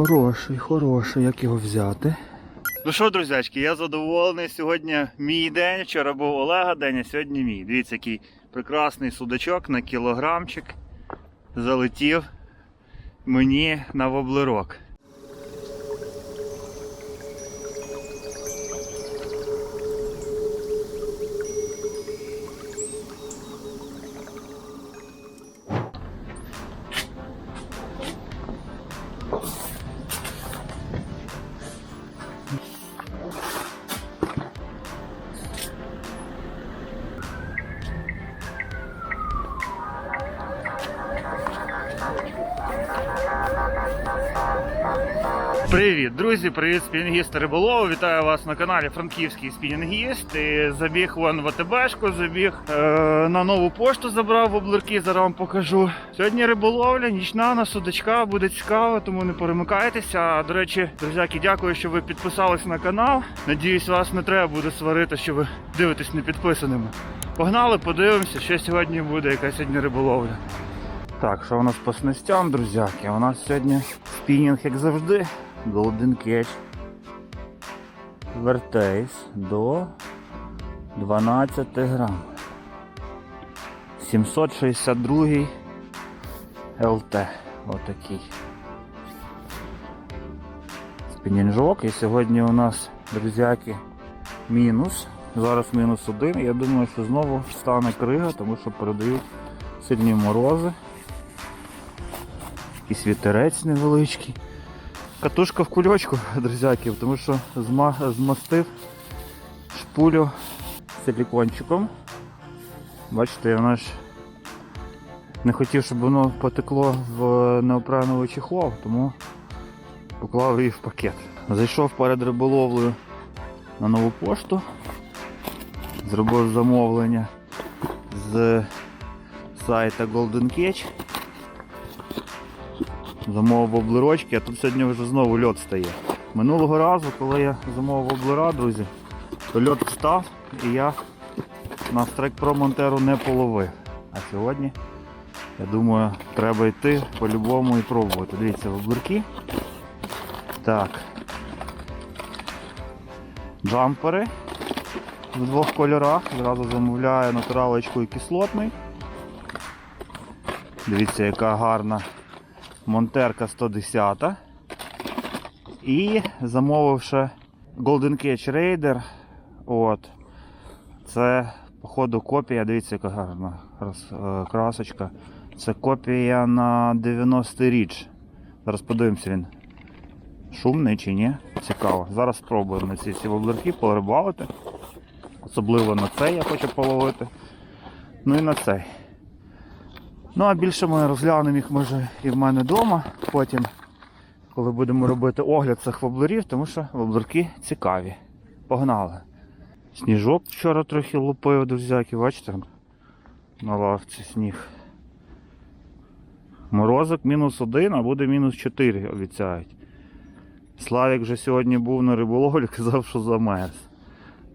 Хороший, хороший, як його взяти? Ну що, друзячки, я задоволений. Сьогодні мій день. Вчора був Олега день, а сьогодні мій. Дивіться, який прекрасний судачок на кілограмчик. Залетів мені на воблерок. Привіт, друзі! Привіт, спінінгісти риболову. Вітаю вас на каналі Франківський спінінгіст. І забіг вон в АТБшку, забіг е, на нову пошту, забрав воблерки, зараз вам покажу. Сьогодні риболовля, нічна на судачка, буде цікаво, тому не перемикайтеся. А, До речі, друзяки, дякую, що ви підписались на канал. Надіюсь, вас не треба буде сварити, що ви дивитесь не підписаними. Погнали, подивимося, що сьогодні буде, яка сьогодні риболовля. Так, що у нас по снастям, друзяки? У нас сьогодні спінінг, як завжди. Golden Catch. Вертейс до 12 грам. 762 ЛТ. Отакий. Спінінжок. І сьогодні у нас, друзяки, мінус. Зараз мінус один. Я думаю, що знову стане крига, тому що передають сильні морози. Якийсь вітерець невеличкий. Катушка в кульочку, друзяки, тому що змастив шпулю силікончиком. Бачите, вона ж не хотів, щоб воно потекло в неопреновий чехол, тому поклав її в пакет. Зайшов перед риболовлею на нову пошту, зробив замовлення з сайта Golden Catch. Замовив облирочки, а тут сьогодні вже знову льот стає. Минулого разу, коли я замовив облира, друзі, то льот встав і я на страйк Pro Монтеру не половив. А сьогодні, я думаю, треба йти по-любому і пробувати. Дивіться, облирки. Так. Джампери в двох кольорах. Зразу замовляю натуралочку і кислотний. Дивіться, яка гарна Монтерка 110. І замовив ще Golden Catch Raider. От. Це, походу, копія, дивіться, яка гарна е, красочка. Це копія на 90 річ. Зараз подивимося він. Шумний чи ні? Цікаво. Зараз спробуємо на ці всі воблерки порибалити. Особливо на цей я хочу половити. Ну і на цей. Ну, а більше ми розглянемо їх може і в мене вдома потім, коли будемо робити огляд цих воблерів, тому що воблерки цікаві. Погнали. Сніжок вчора трохи лупив, друзяки, бачите? На лавці сніг. Морозок мінус один, а буде мінус 4, обіцяють. Славік вже сьогодні був на риболовлі, казав, що замерз.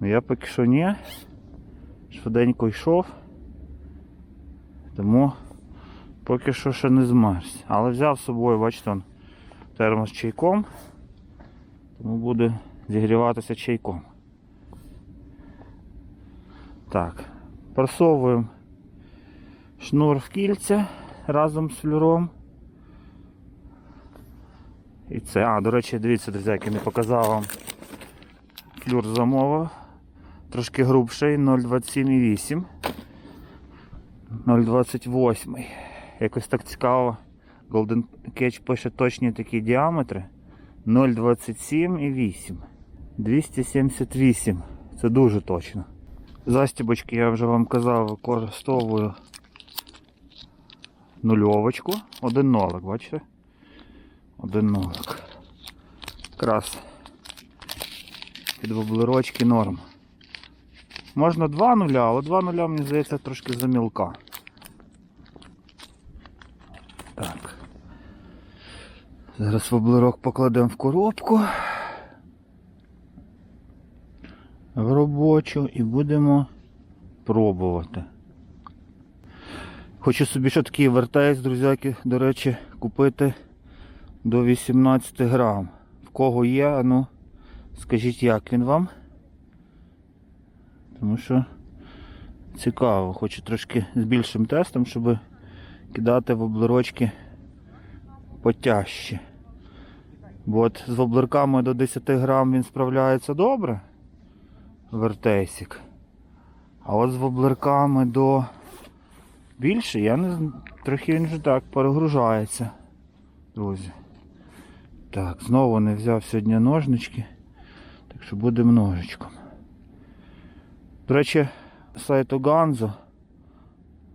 Ну я поки що ні. Швиденько йшов. Тому Поки що ще не змерз. Але взяв з собою, бачите, он, термос з чайком. Тому буде зігріватися чайком. Так, просовуємо шнур в кільця разом з флюром. І це, а, до речі, дивіться, друзяки, не показав вам флюр замовив. Трошки грубший, 0,27,8. 0,28. Якось так цікаво. Golden Catch пише точні такі діаметри. 0,27 і 8. 278. Це дуже точно. Застібочки я вже вам казав, використовую нульовочку. Один нолик, бачите? Один нолик. Якраз під воблерочки норм. Можна два нуля, але два нуля, мені здається, трошки замілка. Так. Зараз воблерок покладемо в коробку. В робочу і будемо пробувати. Хочу собі ще такий вертейс, друзяки, до речі, купити до 18 грам. В кого є, ну скажіть, як він вам. Тому що цікаво, хочу трошки з більшим тестом, щоб кидати в воблерочки потяжче. От з воблерками до 10 грам він справляється добре. Вертейсик. А от з воблерками до більше, я не зн- трохи він вже так перегружається. Друзі. Так, знову не взяв сьогодні ножнички. Так що будемо ножичком. До речі, сайту Ганзо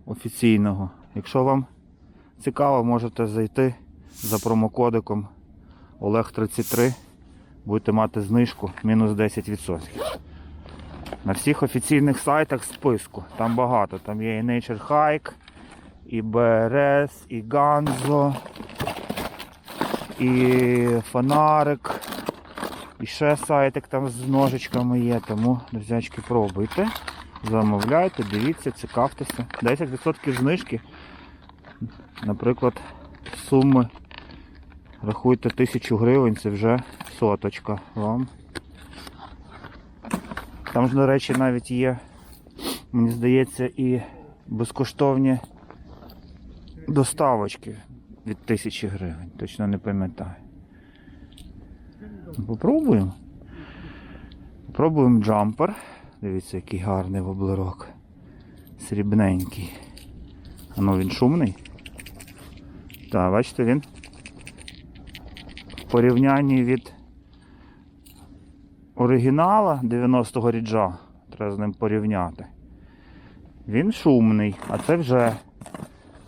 офіційного. Якщо вам цікаво, можете зайти за промокодиком Олег33. Будете мати знижку мінус 10%. На всіх офіційних сайтах списку. Там багато. Там є і Nature Hike, і BRS, і Ганзо, і Фонарик. І ще сайтик там з ножичками є, тому, друзячки, пробуйте, замовляйте, дивіться, цікавтеся. 10% знижки. Наприклад, суми рахуйте 1000 гривень, це вже соточка вам. Там ж, до речі, навіть є, мені здається, і безкоштовні доставочки від 1000 гривень. Точно не пам'ятаю. Попробуємо. Попробуємо джампер. Дивіться, який гарний воблерок. Срібненький. А він шумний. Так, бачите, він порівнянні від оригінала 90-го ріджа. Треба з ним порівняти. Він шумний, а це вже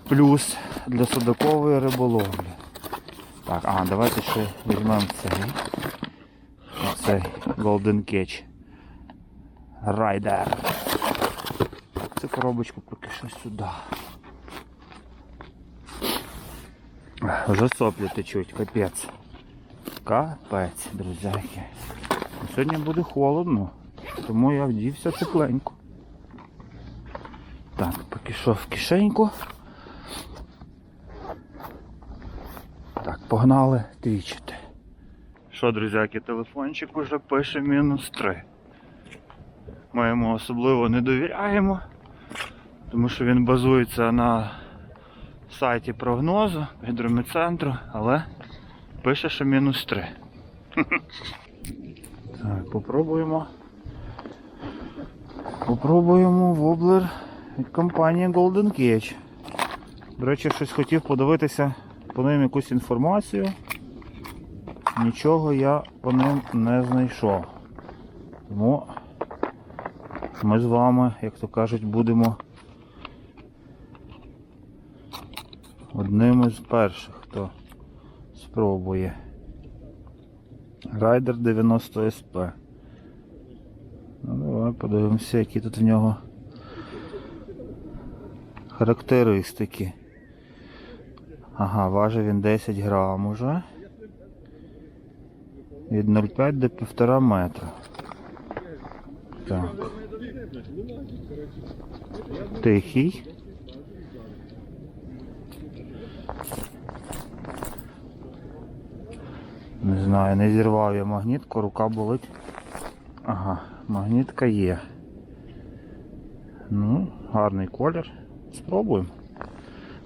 плюс для судакової риболовлі. Так, ага, давайте ще візьмемо цей. Оцей Golden Catch. Райдер. Цю коробочку поки що сюди. Вже соплі течуть, капець. Капець, друзяки. Сьогодні буде холодно, тому я вдівся тепленько. Так, поки що в кишеньку. Так, погнали твічити. Що, друзяки, телефончик уже пише мінус 3. Ми йому особливо не довіряємо, тому що він базується на сайті прогнозу гідрометцентру, але пише, що мінус 3. Так, попробуємо. Попробуємо воблер від компанії Golden Cage. До речі, щось хотів подивитися по ним якусь інформацію. Нічого я по ним не знайшов. Тому ми з вами, як то кажуть, будемо одним із перших, хто спробує. Райдер 90 SP. Ну, давай подивимося, які тут в нього характеристики. Ага, важить він 10 грам уже. Від 0,5 до 1,5 метра. Так. Тихий. Не знаю, не зірвав я магнітку, рука болить. Ага, магнітка є. Ну, гарний колір. Спробуємо.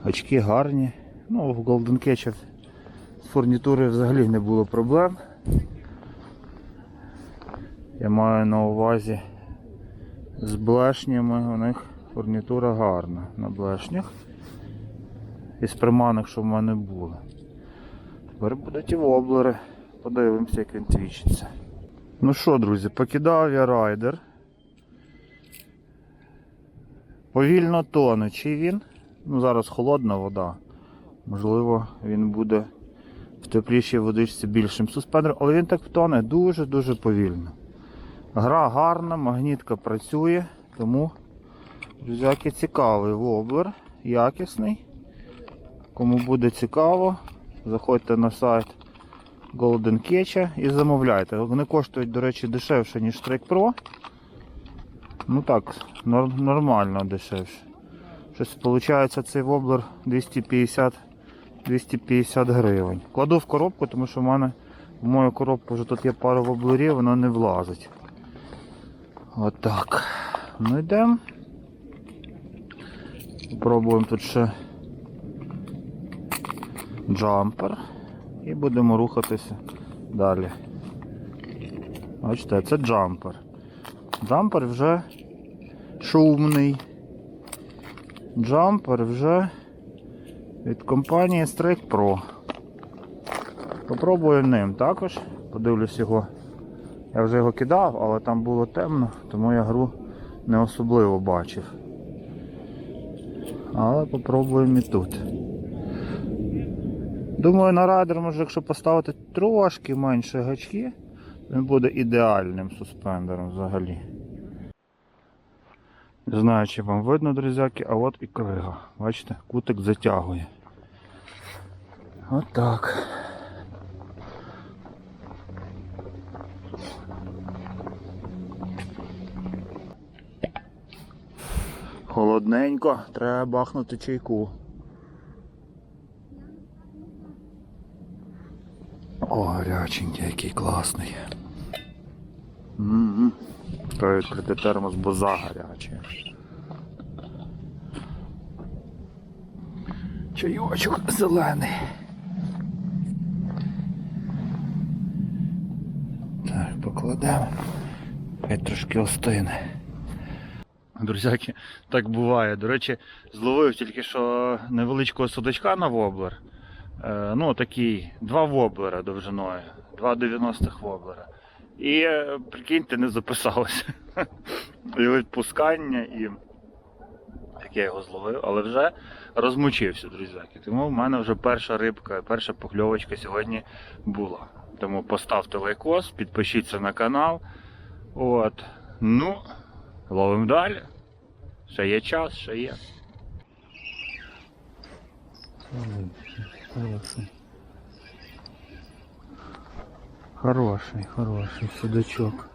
Очки гарні. Ну, в Golden Catch з фурнітурою взагалі не було проблем. Я маю на увазі з блешнями, у них фурнітура гарна на блешнях. І з приманок, що в мене було. Тепер будуть і воблери. Подивимося, як він твічиться. Ну що, друзі, покидав я райдер. Повільно тонучий він. Ну, зараз холодна вода. Можливо, він буде в теплішій водичці більшим суспендером, але він так тоне дуже-дуже повільно. Гра гарна, магнітка працює, тому, друзяки, цікавий воблер, якісний. Кому буде цікаво, заходьте на сайт Golden Catch і замовляйте. Вони коштують, до речі, дешевше, ніж Strike Pro. Ну так, нор- нормально дешевше. Щось виходить цей воблер 250 250 гривень. Кладу в коробку, тому що в мене в мою коробку вже тут є пара воблерів, воно не влазить. Отак. Ну йдемо. Пробуємо тут ще джампер. І будемо рухатися далі. Бачите, це джампер. Джампер вже шумний. Джампер вже від компанії Strike Pro. Попробую ним також. Подивлюсь його. Я вже його кидав, але там було темно, тому я гру не особливо бачив. Але попробуємо і тут. Думаю, на райдер, може, якщо поставити трошки менше гачки, він буде ідеальним суспендером взагалі. Не знаю, чи вам видно, друзяки, а от і крига. Бачите, кутик затягує. Отак. Холодненько, треба бахнути чайку. Гаряченький, який класний. Угу. Треба відкрити термос, бо загарячий. Чайочок зелений. Так, покладемо. Хай трошки остине. Друзяки, так буває. До речі, зловив тільки що невеличкого судачка на воблер. Е, ну, такий, два воблера довжиною, два 90-х воблера. І е, прикиньте, не записалося. І відпускання, і як я його зловив, але вже розмочився, друзяки. Тому в мене вже перша рибка, перша покльовочка сьогодні була. Тому поставте лайкос, підпишіться на канал. От. Ну, ловимо далі. Ще є час, ще є. Хороший. Хороший, хороший судачок.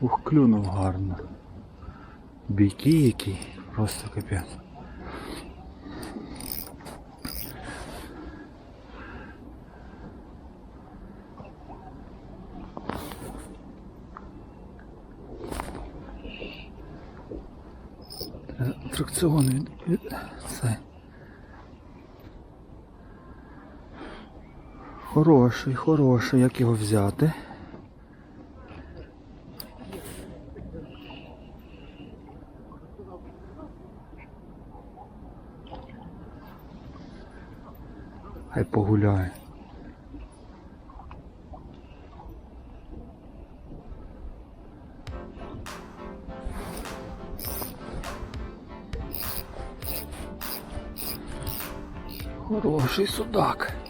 Ух, клюнув гарно. Бійки який, просто капець. Атракціон від, від це. Хороший, хороший, як його взяти? Хай погуляє. Хороший судак.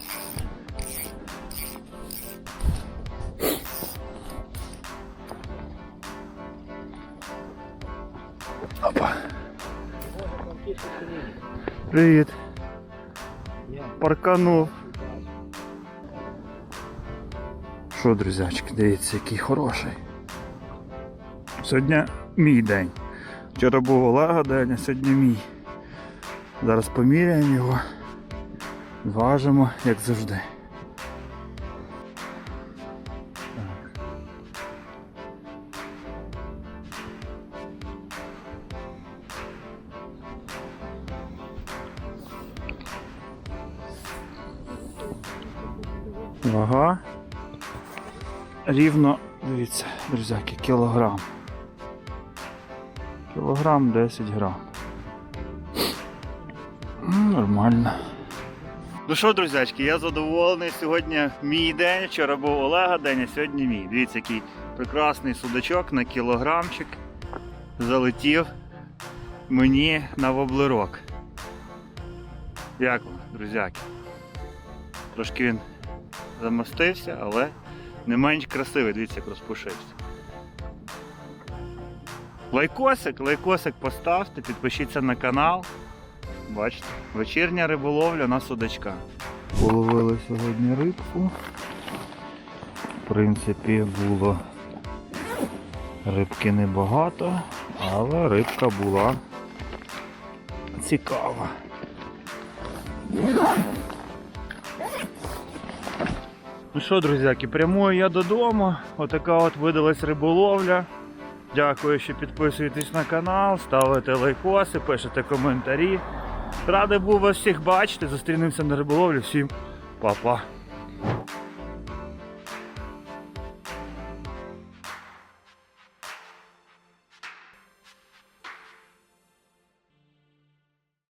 Привіт. Парканув. Що, друзячки, дивіться, який хороший. Сьогодні мій день. Вчора був Олега день, а сьогодні мій. Зараз поміряємо його. Важимо, як завжди. Вага. Рівно, дивіться, друзяки, кілограм. Кілограм 10 грам. Нормально. Ну що, друзячки, я задоволений. Сьогодні мій день. Вчора був Олега день, а сьогодні мій. Дивіться, який прекрасний судачок на кілограмчик. Залетів мені на воблерок. Як вам, друзяки? Трошки він замастився, але не менш красивий, дивіться, як розпушився. Лайкосик, лайкосик поставте, підпишіться на канал. Бачите, вечірня риболовля на судачка. Половили сьогодні рибку. В принципі, було рибки небагато, але рибка була цікава. Ну що, друзяки, прямую я додому. Отака от видалась риболовля. Дякую, що підписуєтесь на канал, ставите лайкоси, пишете коментарі. Радий був вас всіх бачити. Зустрінемося на риболовлі. Всім па-па.